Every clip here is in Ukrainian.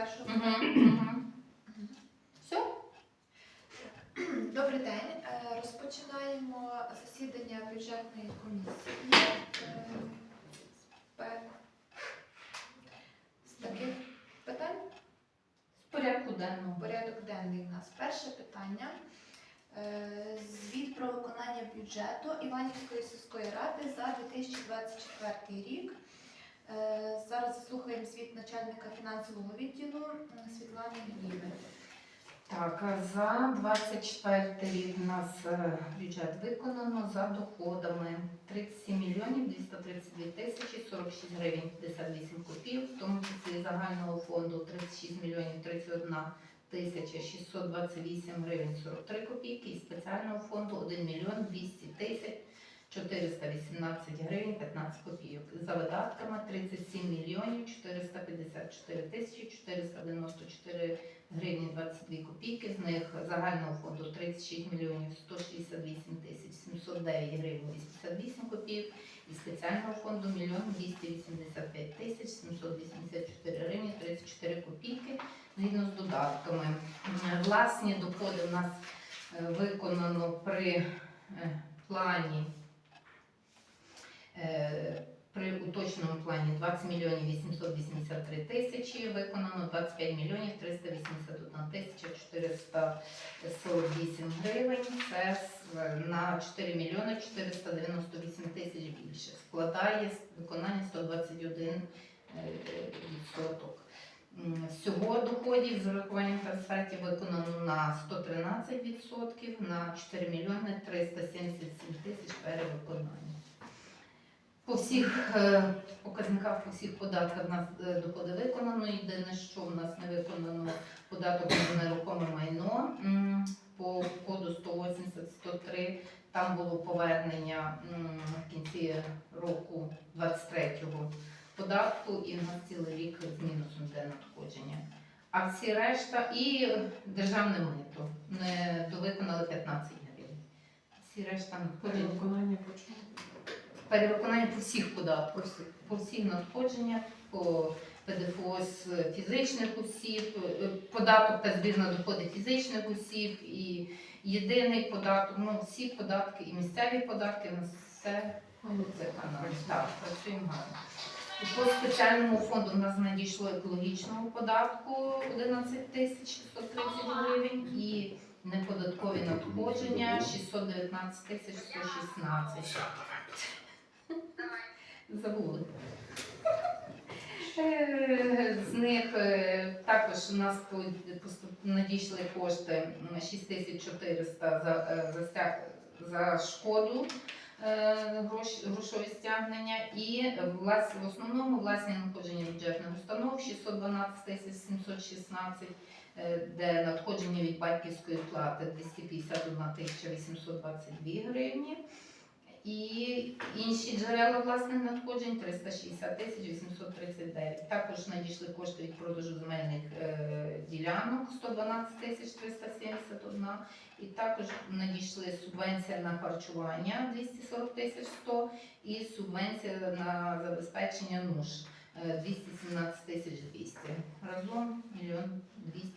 першого Мгм. Все? Добрий день. Е, Розпочинаємо засідання бюджетної комісії. Е, з таких питань З порядку денного. порядок денний у нас. Перше питання. Е, Звіт про виконання бюджету Іванівської сільської ради за 2024 рік. Е, Зараз заслухаємо звіт начальника фінансового відділу Світлани Гліби. Так, за 24 рік у нас е, бюджет виконано за доходами 37 мільйонів 232 тисячі 46 гривень 58 копійок, в тому числі загального фонду 36 мільйонів 31 тисяча 628 гривень 43 копійки і спеціального фонду 1 мільйон 200 тисяч 418 гривень 15 копійок. За видатками 37 мільйонів 454 тисячі 494 гривні 22 копійки, з них загального фонду 36 мільйонів 168 тисяч 709 гривень 88 копійок і спеціального фонду 1 мільйон 285 тисяч 784 гривні 34 копійки згідно з додатками. Власні доходи в нас е, виконано при е, плані при уточненому плані 20 мільйонів 883 тисячі, виконано 25 мільйонів 381 тисяча 448 гривень. Це на 4 мільйони 498 тисяч більше. Складає виконання 121 е, відсоток. Всього доходів з урахуванням трансфертів виконано на 113%, на 4 мільйони 377 тисяч перевиконання. По всіх е, показниках, по всіх податках в нас е, доходи виконано. Єдине, що в нас не виконано податок на нерухоме майно по коду 180-103. Там було повернення в кінці року 23-го податку, і в нас цілий рік з мінусом йде надходження. А всі решта і державне мито не довиконали 15 гривень. Всі решта надходять Перевиконання по всіх податках, по всіх надходженнях, по ПДФО з фізичних осіб, е, податок та збір на доходи фізичних осіб, і єдиний податок, ну всі податки і місцеві податки, у нас все виконано. Так, працюємо гарно. По спеціальному фонду у нас надійшло екологічного податку 11 тисяч 630 гривень і неподаткові надходження 619 тисяч 116. Забули. Е, З них е, також у нас надійшли кошти 6400 за, е, за, за шкоду грошові стягнення і влас, в основному власні надходження бюджетних установ 612 тисяч 716, е, де надходження від батьківської плати 251 тисяча 822 гривні. І інші джерела власних надходжень 360 тисяч 839. Також надійшли кошти від продажу земельних е, ділянок 112 тисяч 371. І також надійшли субвенція на харчування 240 тисяч 100 і субвенція на забезпечення нуж е, 217 тисяч 200. Разом 1 200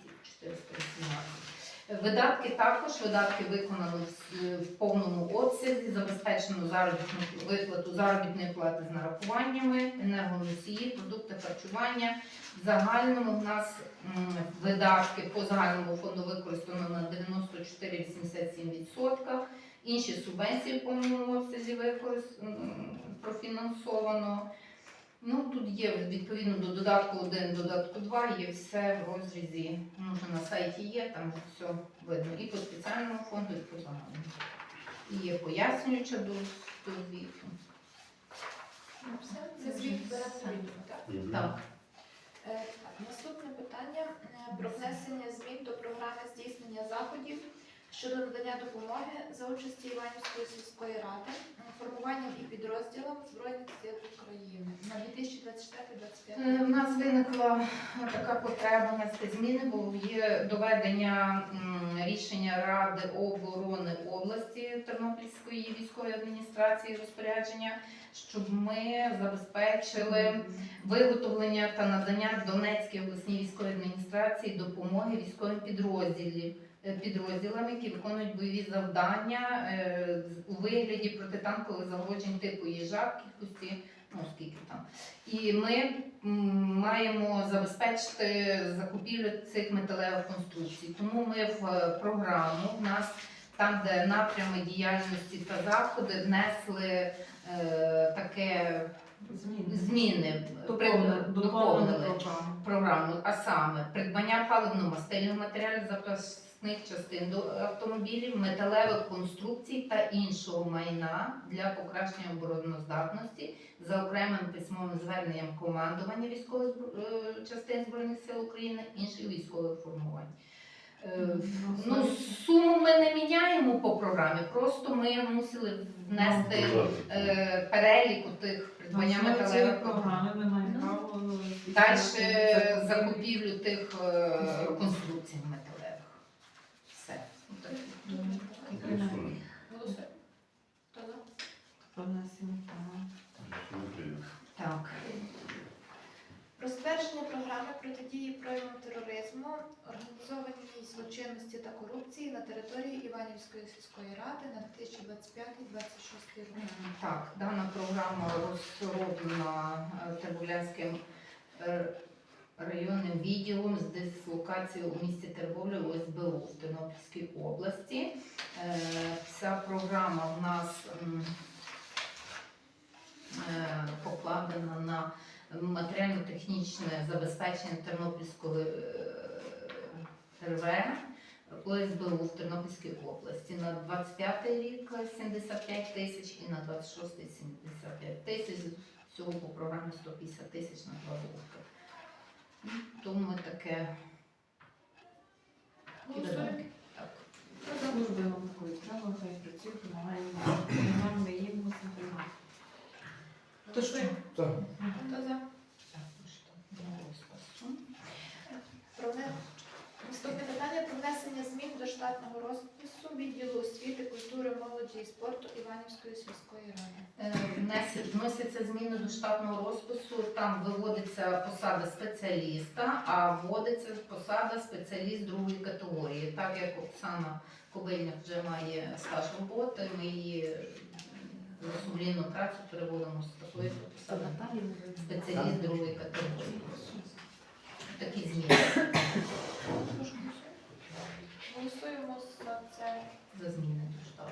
418. Видатки також видатки виконано в, повному обсязі, забезпечено заробітну виплату заробітної плати з нарахуваннями, енергоносії, продукти харчування. В загальному в нас видатки по загальному фонду використано на 94,87%. Інші субвенції в повному обсязі профінансовано. Ну, тут є відповідно до додатку 1, додатку 2, є все в розрізі. Може на сайті є, там все видно. І по спеціальному фонду, і по загальному. І є пояснююча до, до звіту. Ну, все, це звіт так? Так. Е, Так, наступне питання е, про внесення змін до програми здійснення заходів щодо надання допомоги за участі Іванівської сільської ради формуванням і підрозділам Збройних сил України на 2024-2025 Е, В нас виникла така потреба внести зміни, бо є доведення рішення Ради оборони області Тернопільської військової адміністрації розпорядження, щоб ми забезпечили виготовлення та надання Донецькій обласній військовій адміністрації допомоги військовим підрозділів. Е, Підрозділам, які виконують бойові завдання е, у вигляді протитанкових загороджень типу їжак, кількості, ну скільки там. І ми маємо забезпечити закупівлю цих металевих конструкцій. Тому ми в е, програму в нас там, де напрями діяльності та заходи, внесли е, таке Зміни. зміни, Доповнили доповнили програму. а саме придбання паливно-мастильних матеріалів, запасних частин до автомобілів, металевих конструкцій та іншого майна для покращення обороноздатності за окремим письмовим зверненням командування військових е, частин збройних сил України, інших військових формувань. Е, Ну, суму ми не міняємо по програмі, просто ми мусили внести е, переліку тих придбання металевих програми ми маємо Далі закупівлю тих е, конструкцій металевих. Все. Голосуємо. Голосуємо. Хто за? Про внесення програми. Так. Про затвердження програми протидії проявам тероризму, організованій злочинності та корупції на території Іванівської сільської ради на 2025-2026 роки. Так, дана програма розроблена е, Тербулянським е, районним відділом з дислокацією у місті Тербовлі ОСБУ в Тернопільській області. Е, Ця програма в нас покладена на матеріально-технічне забезпечення Тернопільського е, РВ ОСБУ в Тернопільській області на 25 рік 75 тисяч і на 26 75 тисяч. Всього по програмі 150 тисяч на два роки. Тому ми таке так. Служби нам такої треба, хай працюють, допомагаємо. Ми їм мусимо приймати. Хто за? Також так, до розпису. Про Наступне питання про внесення змін до штатного розпису відділу освіти, культури, молоді і спорту Іванівської сільської ради. Е, Вносяться зміни до штатного розпису. Там виводиться посада спеціаліста, а вводиться посада спеціаліст другої категорії. Так як Оксана Кобильник вже має стаж роботи, ми її за сумлінну працю переводимо з такої посади спеціаліст другої категорії. Такі зміни голосуємо. Голосуємо за це. за зміни до штату.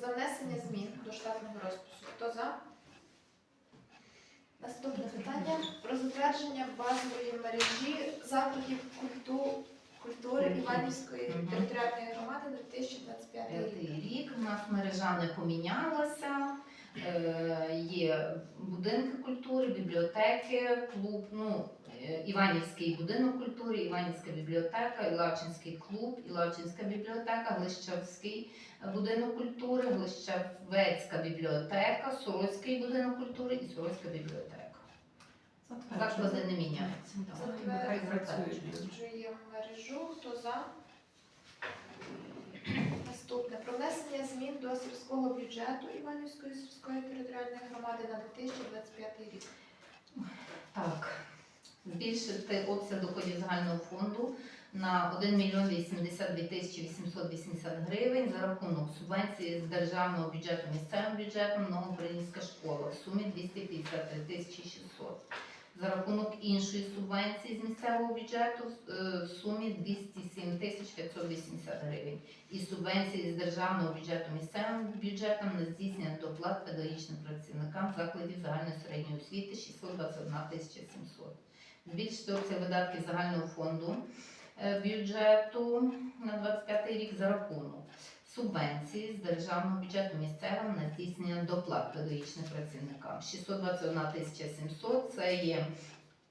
За внесення змін до штатного розпису. Хто за? Наступне питання про затвердження базової мережі закладів культу- культури Іванівської територіальної громади на 2025 рік. Рік у нас мережа не помінялася. Е, Є будинки культури, бібліотеки, клуб, ну, е, Іванівський будинок культури, Іванівська бібліотека, Ілавчинський клуб, Ілавчинська бібліотека, Глищавський будинок культури, Глищавецька бібліотека, Сороцький будинок культури і Сороцька бібліотека. Заклади не міняються. Нехай працюють. Затверджуємо мережу. Хто за? Наступне про внесення змін до сільського бюджету Іванівської сільської територіальної громади на 2025 рік. Так, збільшити обсяг доходів загального фонду на 1 мільйон 82 тисячі 880 гривень за рахунок субвенції з державного бюджету місцевим бюджетом Новоукраїнська школа в сумі 253 тисячі 600. За рахунок іншої субвенції з місцевого бюджету е, в сумі 207 тисяч 580 гривень. І субвенції з державного бюджету місцевим бюджетом на здійснення доплат педагогічним працівникам закладів загальної середньої освіти 621 тисяча 700. Збільшити обсяг видатків загального фонду е, бюджету на 25 рік за рахунок субвенції з державного бюджету місцевим на здійснення доплат педагогічним працівникам 621 тисяча 700 це є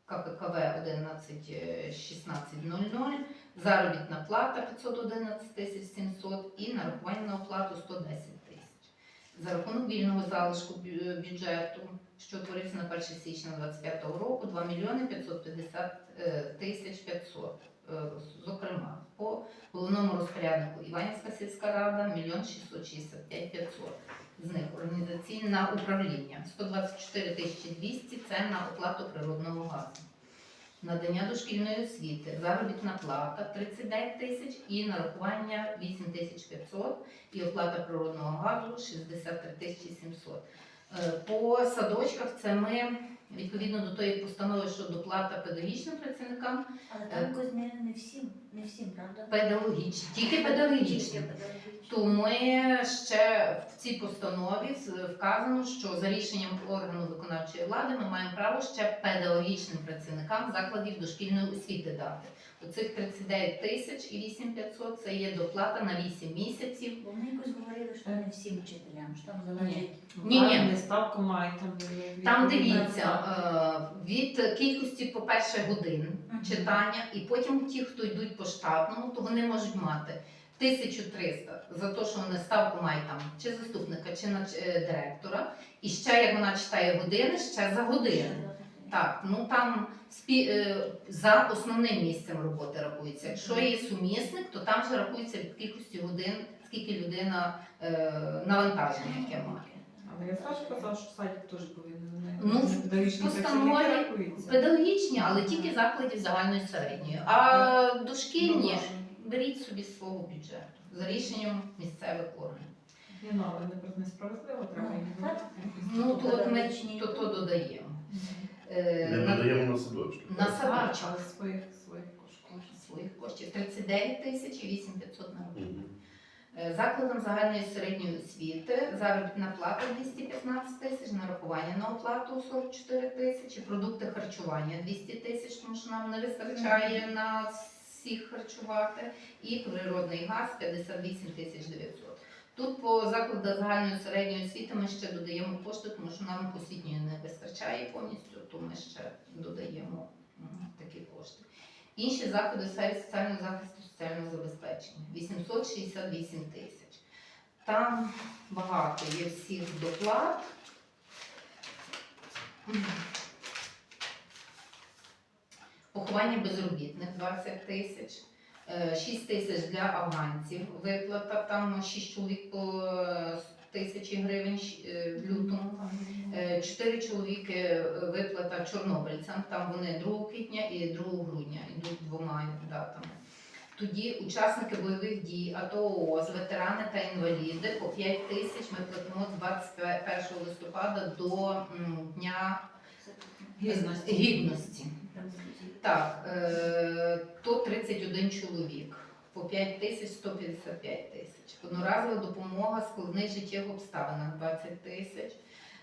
КПКВ 111600, заробітна плата 511 тисяч 700 і нарахування на оплату 110 тисяч. За рахунок вільного залишку бюджету, що утворився на 1 січня 2025 року, 2 мільйони 550 е, тисяч 500. Е, Зокрема, по головному розпоряднику Іванівська сільська рада 1 665 500. З них організаційне управління 124 тисячі 200 – це на оплату природного газу. Надання дошкільної освіти, заробітна плата 39 тисяч і нарахування 8 тисяч 500 і оплата природного газу 63 тисячі 700. Е, По садочках це ми відповідно до тої постанови, що доплата педагогічним працівникам Але Е. там якось не, не всім, не всім, правда? педагогічні, тільки педагогічні. То ми ще в цій постанові вказано, що за рішенням органу виконавчої влади ми маємо право ще педагогічним працівникам закладів дошкільної освіти дати. Оцих 39 тисяч і 8500 – це є доплата на 8 місяців. Вони якось говорили, що не всім вчителям, що там залежить. Ні, ні. Не ставку має там. від- Там дивіться е, від кількості, по-перше, годин Мгм. читання, і потім ті, хто йдуть по штатному, то вони можуть мати 1300 за те, що вони ставку мають там чи заступника, чи на е, директора. І ще як вона читає години, ще за годину. Так, ну там спі... е, за основним місцем роботи рахується. Якщо є сумісник, то там вже рахується від кількості годин, скільки людина е, навантаження, яке має. Але я зразу казала, що садик теж повинен. Ну, в педагогічні постанові. Педагогічні, але тільки закладів загальної середньої. А Ну, дошкільні беріть собі з свого бюджету за рішенням місцевих органів. Ні, ну, але не несправедливо, треба їм Ну. Ну то ми то, то додаємо. Е, Не на, додаємо на садочки. на садочок але своїх своїх коштів. своїх коштів 39 тисяч і 8500 на рік. Мгм. Е, Закладам загальної середньої освіти заробітна плата 215 тисяч, нарахування на оплату 44 тисячі, продукти харчування 200 тисяч, тому що нам не вистачає на всіх харчувати, і природний газ 58 тисяч 900. Тут по закладах загальної середньої освіти ми ще додаємо кошти, тому що нам освітньої не вистачає повністю, то ми ще додаємо такі кошти. Інші заходи в сфері соціального захисту соціального забезпечення 868 тисяч. Там багато є всіх доплат. Поховання безробітних 20 тисяч. 6 тисяч для афганців. Виплата там 6 чоловік по е, тисячі гривень е, в лютому. Е, Чотири чоловіки е, виплата чорнобильцям, там вони 2 квітня і 2 грудня йдуть двома датами. Тоді учасники бойових дій, АТО ООС, ветерани та інваліди по 5 тисяч ми платимо з 21 листопада до Дня Гідності. Так, е, то 31 чоловік, по 5 тисяч 155 тисяч. Одноразова допомога складних життєвих обставинах 20 тисяч.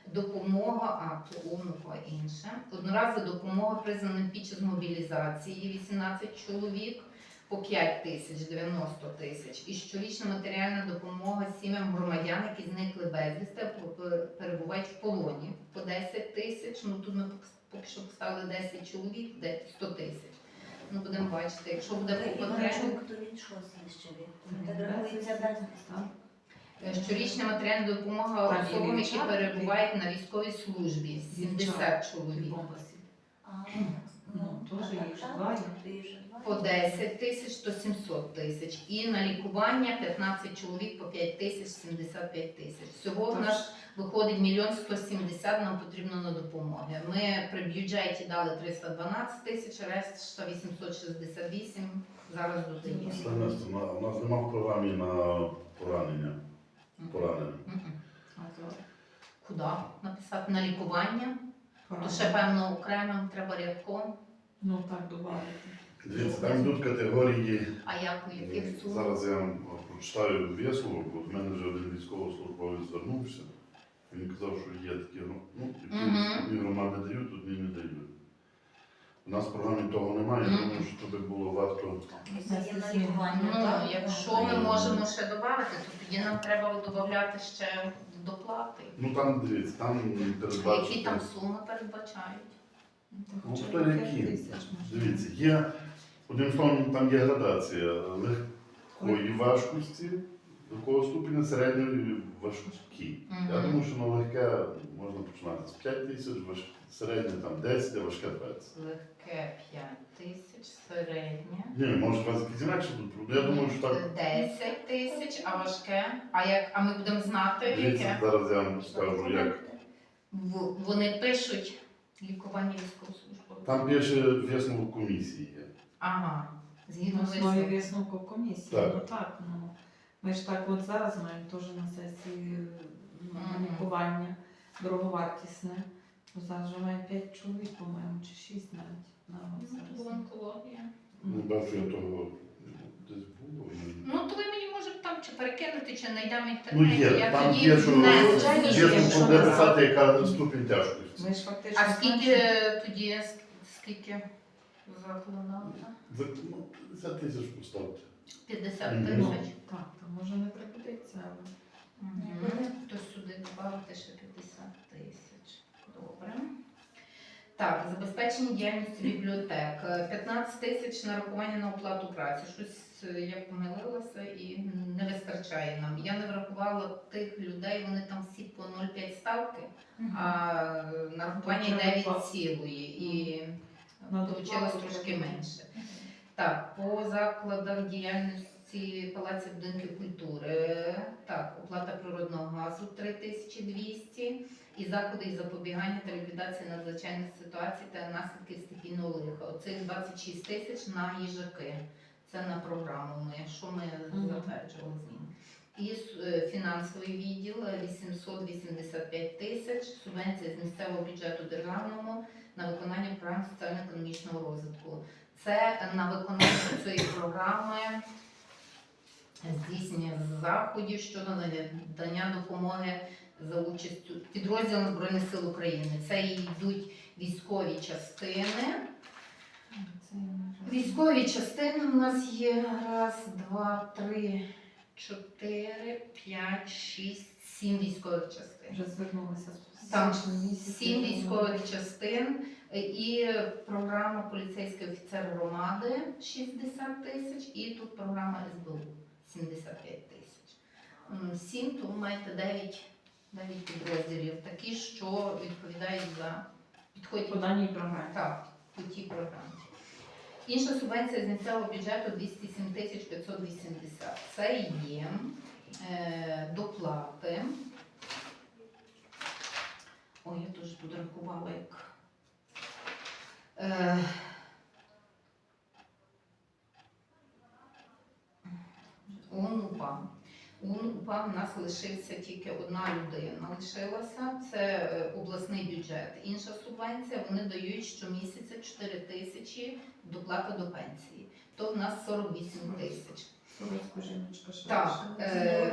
Допомога, а то умова інше. Одноразова допомога призваним під час мобілізації 18 чоловік, по 5 тисяч 90 тисяч. І щорічна матеріальна допомога сім'ям громадян, які зникли безвісти, перебувають в полоні по 10 тисяч. Ну тут ми пок- поки що поставили 10 чоловік, де 100 тисяч. Ну будемо бачити, якщо буде по потребі. Іванчук, що знищили? Він так рахується безвість. Так. Е, Щорічна матеріальна допомога Так, і особам, які перебувають на військовій службі 70 чоловік. Ну, теж їх же є. то два. По 10 тисяч то 700 тисяч. І на лікування 15 чоловік по 5 тисяч 75 тисяч. Всього в нас виходить мільйон 170 нам потрібно на допомоги. Ми при бюджеті дали 312 тисяч, решта 868 зараз додаємо. У нас- у нас нема в програмі на поранення. Поранення. Мгм. а то Куди написати на лікування? То ще певно окремим треба рядком. Ну так, добавити. Дивіться, там йдуть категорії. А як у яких сумах? Зараз я вам прочитаю висловок, бо до мене вже один військовослужбовець звернувся. Він казав, що є такі ну, одні громади дають, одні не дають. У нас в програмі того немає, Мгм. тому що тобі було варто. Лікування. Ну, якщо ми можемо ще додати, то тоді нам треба додати ще доплати. Ну там дивіться, там А Які там суми передбачають? Ну, хоча хто які? 5 тисяч. Дивіться, є, одним словом, там є градація легкої важкості, до якого ступеня середньої важкі. Я Мгм. думаю, що на легке можна починати з 5 тисяч, важ- середнє там 10, а важке 20. Легке 5 тисяч, середнє. Ні, може у вас якісь інакше будуть. Я думаю, що так. 10 тисяч, а важке. А як а ми будемо знати, Дивіться, яке? зараз я вам скажу, як. В- Вони пишуть лікування військовослужбовців. Там пише висновок комісії. є. Ага. Згідно На основі висновку. висновку комісії. Так. Ну так, ну. Ми ж так от зараз маємо теж на сесії ну, Мгм. лікування дороговартісне. Ну, зараз вже має 5 чоловік, по-моєму, чи 6 навіть на Ну, зараз. то онкологія. Ну, бачу, я того десь було. і- Ну, то ви мені може там чи перекинути, чи знайдемо в Ну інтернеті. є, Я там тоді є, що внесу. Звичайно, є, є, що що буде писати, яка ступінь тяжкості. Ми ж фактично. А скільки знаємо, тоді, ск- скільки закладали? За ну, 50 тисяч поставте. 50 що- ну, тисяч. Так, то може не пригодиться, але. Мгм. То сюди додати ще 50 тисяч. Добре. Так, забезпечення діяльності бібліотек. Е, 15 тисяч нарахування на оплату праці. Щось е, я помилилася і не вистачає нам. Я не врахувала тих людей, вони там всі по 0,5 ставки, а нарахування Тобто йде від цілої. І вийшло трошки менше. Так, по закладах діяльності Палаців будинків культури. Так, оплата природного газу 3200 і заходи із запобігання та ліквідації надзвичайних ситуацій та наслідків стихійного лиха. Оцих 26 тисяч на їжаки. Це на програму. Ми що ми затверджували з ним. І е, фінансовий відділ е, 885 тисяч, субвенція з місцевого бюджету державному на виконання програм соціально-економічного розвитку. Це на виконання цієї програми здійснення заходів щодо надання допомоги за участю підрозділам Збройних сил України. Це йдуть військові частини. Військові частини у нас є раз, два, три, чотири, п'ять, шість, сім військових частин. Вже звернулися з Там. Сім військових частин і програма поліцейський офіцер громади 60 тисяч, і тут програма СБУ 75 тисяч. Сім, то ви маєте 9, 9 підрозділів, такі, що відповідають за підходять По даній програмі. так, по тій програмі. Інша субвенція з місцевого бюджету 207 тисяч 580. Це є е, доплати. Ой, я теж тут рахувала як. Е, УНУПА. УНУПА в нас лишився тільки одна людина лишилася, це е, обласний бюджет. Інша субвенція вони дають щомісяця 4 тисячі доплата до пенсії. То в нас 48 тисяч. Так, е,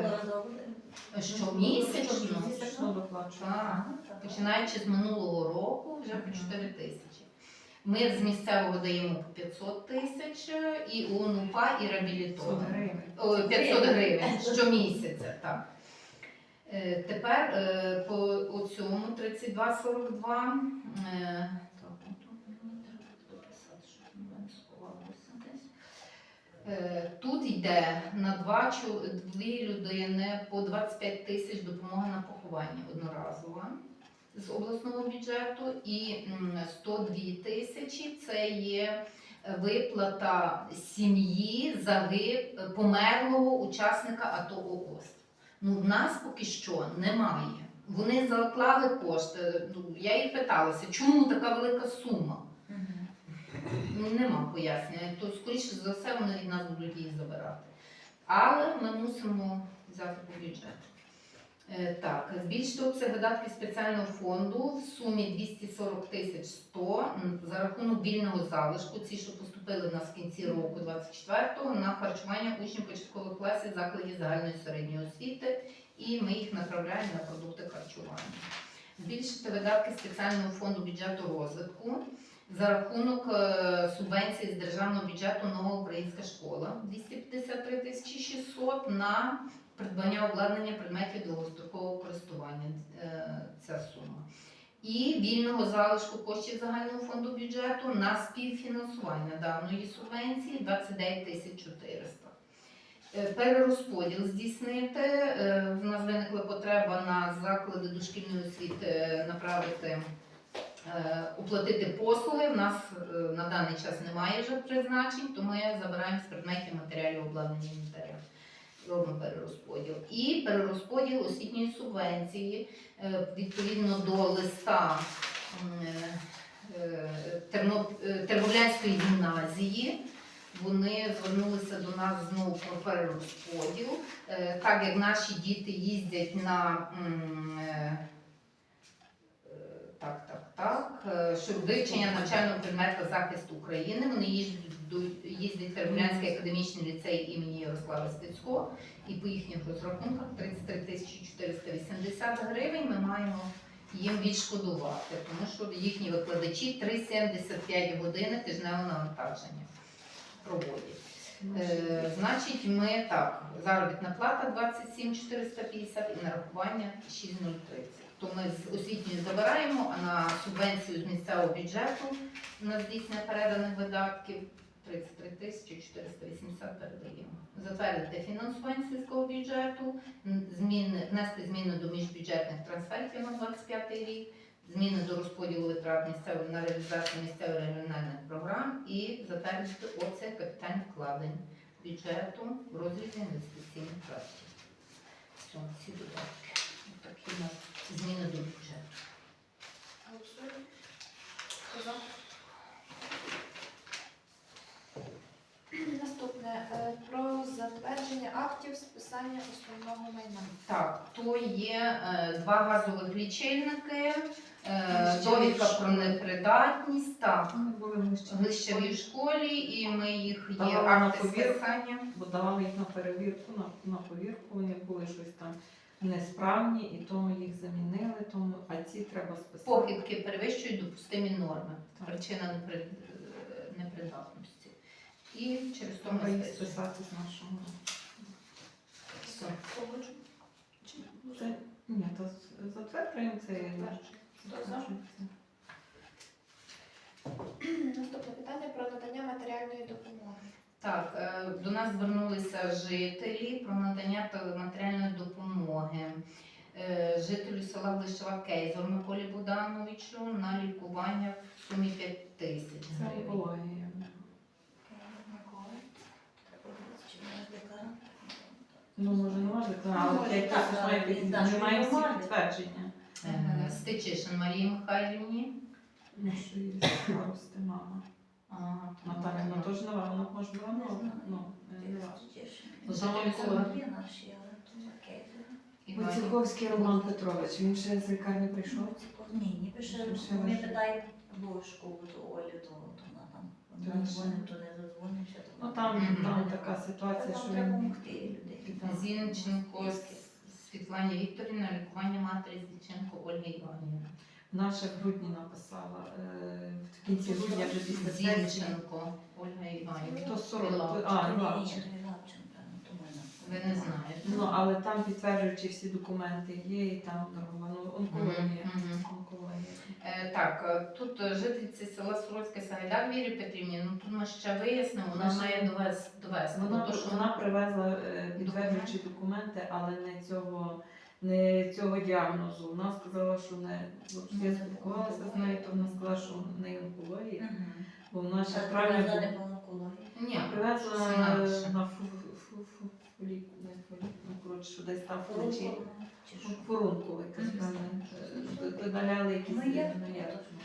Щомісячно. Так. починаючи з минулого року, вже по 4 тисячі. Ми з місцевого даємо по 500 тисяч е, і УНУПА, і 500 гривень. 500 гривень щомісяця, так. Е, Тепер е, по цьому 32,42. е, Так, ну, тут йде на два, дві людини по 25 тисяч допомога на поховання одноразова з обласного бюджету і 102 тисячі це є е, виплата сім'ї загиб померлого учасника АТО ООС. Ну, в нас поки що немає. Вони заклали кошти. Ну, я їх питалася, чому така велика сума? Ну, Нема пояснення. То скоріше за все вони від нас будуть її забирати. Але ми мусимо взяти по бюджету. Е, Так, збільшити обсяг видатків спеціального фонду в сумі 240 тисяч 100 за рахунок вільного залишку, ці, що поступили в нас в кінці року 24-го, на харчування учнів початкових класів закладів загальної середньої освіти, і ми їх направляємо на продукти харчування. Збільшити видатки спеціального фонду бюджету розвитку за рахунок е, субвенції з державного бюджету нова українська школа 253 тисячі 600 на придбання обладнання предметів довгострокового користування. е, Ця сума. і вільного залишку коштів загального фонду бюджету на співфінансування даної субвенції 29 тисяч 400. Е, Перерозподіл здійснити. Е, В нас виникла потреба на заклади дошкільної освіти направити, оплатити послуги. В нас на даний час немає вже призначень, то ми забираємо з предметів матеріалів обладнання і інвентаря. Робимо перерозподіл. І перерозподіл освітньої субвенції е, відповідно до листа е, е, Тернопільської гімназії. Вони звернулися до нас знову про перерозподіл. Так як наші діти їздять на так, так, так, щоб вивчення навчального предмета захист України. Вони їздять в Тернопільський академічний ліцей імені Ярослава Стецького. І по їхніх розрахунках 33 тисячі 480 гривень ми маємо їм відшкодувати, тому що їхні викладачі 3,75 години тижневого навантаження проводять. Е, значить, ми так, заробітна плата 27 450 і нарахування 6030. То ми з освітньої забираємо, а на субвенцію з місцевого бюджету на здійснення переданих видатків 33 480 передаємо. Затвердити фінансування сільського бюджету, зміни, внести зміни до міжбюджетних трансфертів на 25 рік, зміни до розподілу витрат місцевої на реалізацію місцевих регіональних програм і затвердити оце капітальних вкладень бюджету в розрізі інвестиційних проєктів. Все, всі додатки. Такі у нас зміни до бюджету. Голосуємо. Хто за? Наступне е, про затвердження актів списання основного майна. Так, то є е, два газових лічильники, е, Глищеві довідка в про школі. непридатність, так, Вони були в Глищеві в школі, і ми їх є Давали на акти повірку. списання. бо давали їх на перевірку, на, на повірку, вони були щось там несправні, і тому їх замінили, тому, а ці треба списати. Похибки перевищують допустимі норми. Так. Причина непри- е, непридатності. І через то ми їх списати з нашого. Все. Це, ні, то з- затверджуємо це. Хто за? Наступне питання про надання матеріальної допомоги. Так, е, до нас звернулися жителі про надання та- матеріальної допомоги. Е, Жителю села Глищова Кейзор Миколі Богдановичу на лікування в сумі 5 тисяч Це гривень. онкологія. Микола. Треба подивитися, чи вона ж лікарня. Ну, може, не може, але Може, 5 так, але він знає, підтвердження. Е, Стечишин Марії Михайлівні. Ну, що її старости мама. А, Наталя, вона теж нова, вона може була нова. Ну, не. Іванів- Войцеховський Роман Петрович, він ще з лікарні прийшов. Ні, ні, пише, ми питаємо ложку, то Олю, то, то То не то Ну там, там така ситуація, що Нам треба він допомогти людей. Так. Зінченко Світлані Вікторівні на лікування матері Зінченко Ольги Іванівни. наша в грудні написала. е, В кінці грудня вже після сесії. Зінченко Ольга Іванівна. То 40, а, Ні, ні, то то. Ви не знаєте. Ну, але там підтверджуючи всі документи є, і там ну, онкологія. Мгм, мгм. онкологія. Е, Так, е, тут е, жительці села Сорочське Сагайдак Вірі Петрівні, ну тут ми ще вияснимо, вона Вона має довести, довести Вона, бо то, що вона привезла е, підтверджуючі документи, але не цього, не цього діагнозу. Вона сказала, що не я спілкувалася з нею, то вона сказала, що в неї онкологія, Мгм. бо вона ще привезла була- не по онкології. Ні, привезла е, інакше. на фу, фу, фу, фолік, не ну що десь там що? Якась певна. е, Видаляли якісь Ну, ну.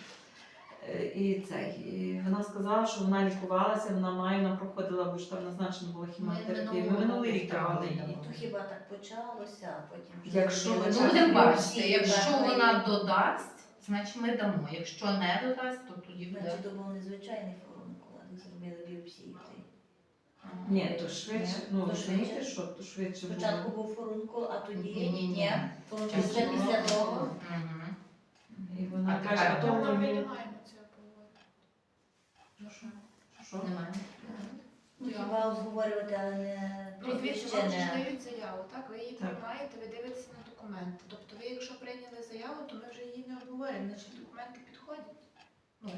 Е, І це, і вона сказала, що вона лікувалася, вона має, вона проходила, бо ж там назначена була хіміотерапія. Ми минулий рік давали її. То хіба так почалося, а потім вже Якщо Ну, будемо бачити, якщо вона додасть, значить ми дамо. Якщо не додасть, то тоді буде. Значить, то був незвичайний фурункул, а зробили біопсію. Ні, то швидше, Ні, ну то розумієте, швидше. що то швидше Спочатку було. був фурункул, а тоді Ні-ні-ні. фурункул вже після того. Мгм. І вона А каже, а то воно ми мені. не маємо цього поводу. Ну що? Що? Немає. Ну, Хіба обговорювати, але не Прізвище ще вам ж не. дають заяву, так? Ви її Так. приймаєте, ви дивитеся на документи. Тобто ви, якщо прийняли заяву, то ми вже її не обговоримо, значить документи підходять. Ну,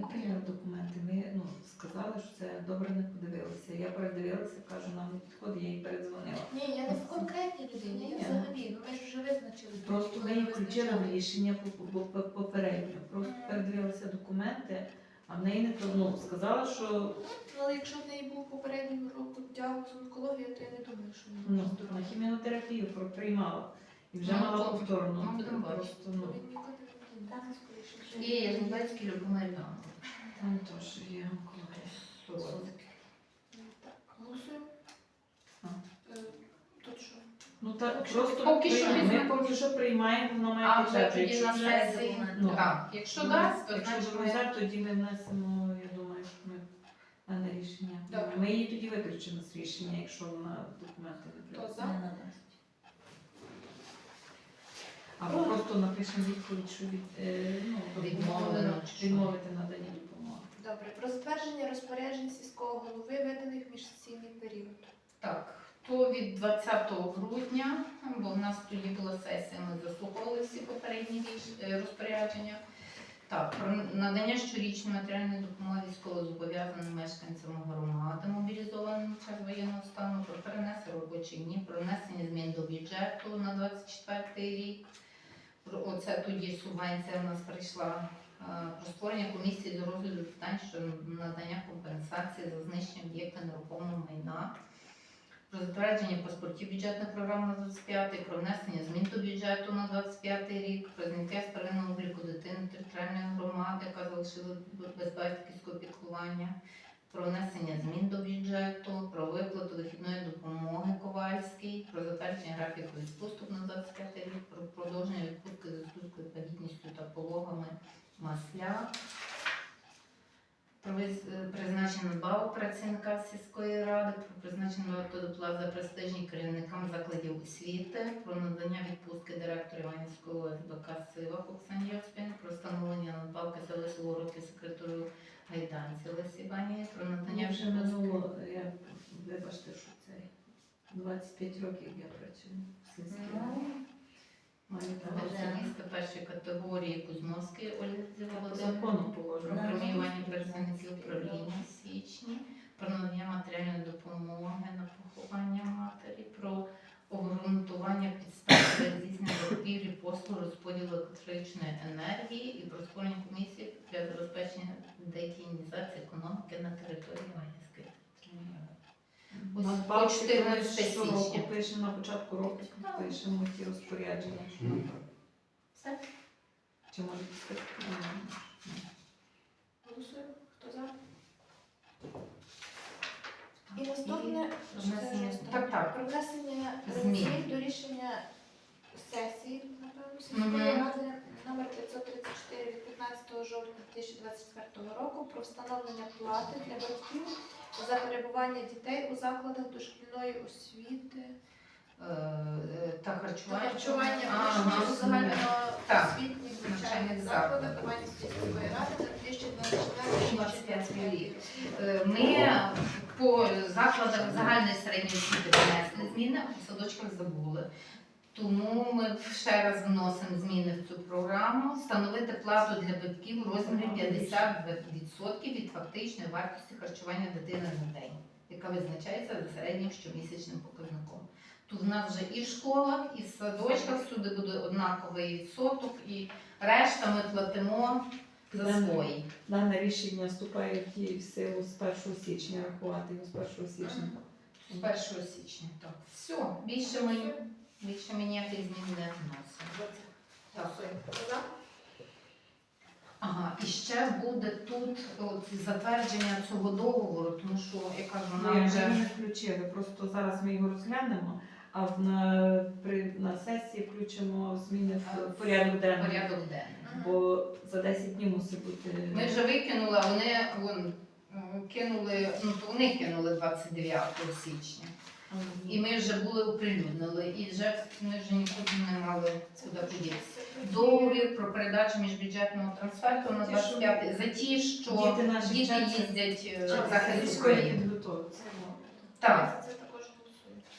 Ми прийняли документи. Ми ну, сказали, що це добре не подивилися. Я передивилася, кажу, нам не підходить, я їй передзвонила. Ні, я не в конкретній людині, я Ні. взагалі. Ну ми ж вже визначили. Просто ми коли її включили в рішення по- по- по- попередньо. Просто передивилися документи, а в неї не то ну, сказала, що Ну, Але якщо в неї був попереднього року діагноз онкологія, то я не думаю, що вона ну, на хіміотерапію про- приймала і вже Ну, мала то- повторну. ну, будемо. Просто ну, Він не. Так. І Язмбецький Любомир Іванович. там теж є онкологія. Так, голосуємо. Е, Тут що? Ну так просто поки що приймаємо. ми візьмемо. поки що приймаємо, має А вже тоді Якщо на вже- сесії. Ну, Так, якщо дасть, то Якщо значить ми... резерв, тоді ми внесемо, я думаю, що ми дане рішення. Добре. Ми її тоді виключимо з рішення, якщо вона документи не Хто прийде. за? Не. Або просто напишемо відповідь, що від, е, ну, Відмовлено, чи відмовити надані допомоги. Добре, про затвердження розпоряджень сільського голови, виданих в міжсесійний період. Так, то від 20 грудня, бо в нас тоді була сесія, ми заслуховували всі попередні е, розпорядження. Так, про надання щорічної матеріальної допомоги військовозобов'язаним мешканцям громади, мобілізованим в час воєнного стану, про перенесення робочі дні, про внесення змін до бюджету на 24 рік. Оце тоді субвенція в нас прийшла. е, Про створення комісії з розгляду питань щодо надання компенсації за знищення об'єкта нерухомого майна про затвердження паспортів бюджетних програм на 25 про внесення змін до бюджету на 25 рік, про зняття з обліку дитини територіальної громади, яка залишила без батьківського піклування, про внесення змін до бюджету, про виплату вихідної допомоги Ковальській, про затвердження графіку відпусток на 25 рік, про продовження відпустки з відпусткою вагітністю та пологами масля. Про е, призначення надбавок працівника сільської ради, про призначення доплат за престижні керівникам закладів освіти, про надання відпустки директору Іванівського ОСБК Сивах Оксані Йоспін, про встановлення надбавки за вислугу років секретарю Гайданці Лесі Іванівні, про надання Я вже минуло, я, вибачте, що це 25 років я працюю в сільській раді. Ну, право. Спеціалісти першої категорії Кузьмовської Ольги закону положено. Про преміювання працівників управління січні, про надання матеріальної допомоги на поховання матері, про обґрунтування підстав для здійснення закупівлі послуг розподілу електричної енергії і про створення комісії для забезпечення детінізації економіки на території Іванівської територіальної. Ось по 14 щороку січня. пишемо на початку року, пишемо ті розпорядження. що нам треба. Все. Чи може бути? Голосуємо. Хто за? І наступне внесення- Це так, так. про внесення Змін. змін до рішення сесії, напевно, сільської Мгм. ради номер 534 від 15 жовтня 2024 року про встановлення плати для батьків за перебування дітей у закладах дошкільної освіти Е, е, Та та харчування. харчування учнів у загальноосвітніх Так. навчальних Навчальних закладах закладах. Іванівської сільської ради на 2024-2025 рік. Е, Ми по закладах загальної середньої освіти внесли зміни, а по садочках забули. Тому ми ще раз вносимо зміни в цю програму, встановити плату для батьків у розмірі 50% від фактичної вартості харчування дитини на день, яка визначається за середнім щомісячним показником. Тут в нас вже і в школах, і в садочках всюди буде однаковий відсоток, і решта ми платимо за свої. Дане рішення вступає в дію в силу з 1 січня, рахувати його з 1 січня. З 1 січня, так. Все, більше ми, більше ми ніяких змін не вносимо. Так. Ага, і ще буде тут от, затвердження цього договору, тому що, я кажу, нам я вже вже не включили, просто зараз ми його розглянемо, а в- на, при, на сесії включимо зміни в порядок денний. порядок денний. Бо за 10 днів мусить бути. Ми вже викинули, а вони вон, м, кинули, ну то вони кинули 29 січня. І ми вже були оприлюднили, і вже ми вже нікуди не мали сюди подітися. Договір про передачу міжбюджетного трансферту на Ті, 25 за ті, що Діти наші їздять е, в захист України. Так, Це також.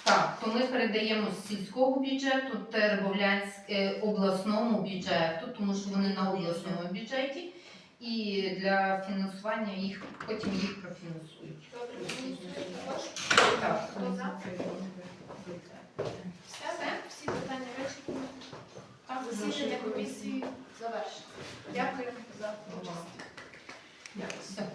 Так, то ми передаємо з сільського бюджету Теребовлянське обласному бюджету, тому що вони на обласному бюджеті, і для фінансування їх потім їх профінансують. Хто за? Все. Всі питання вичерпні. Так, засідання комісії завершено. Дякую за участь. Дякую.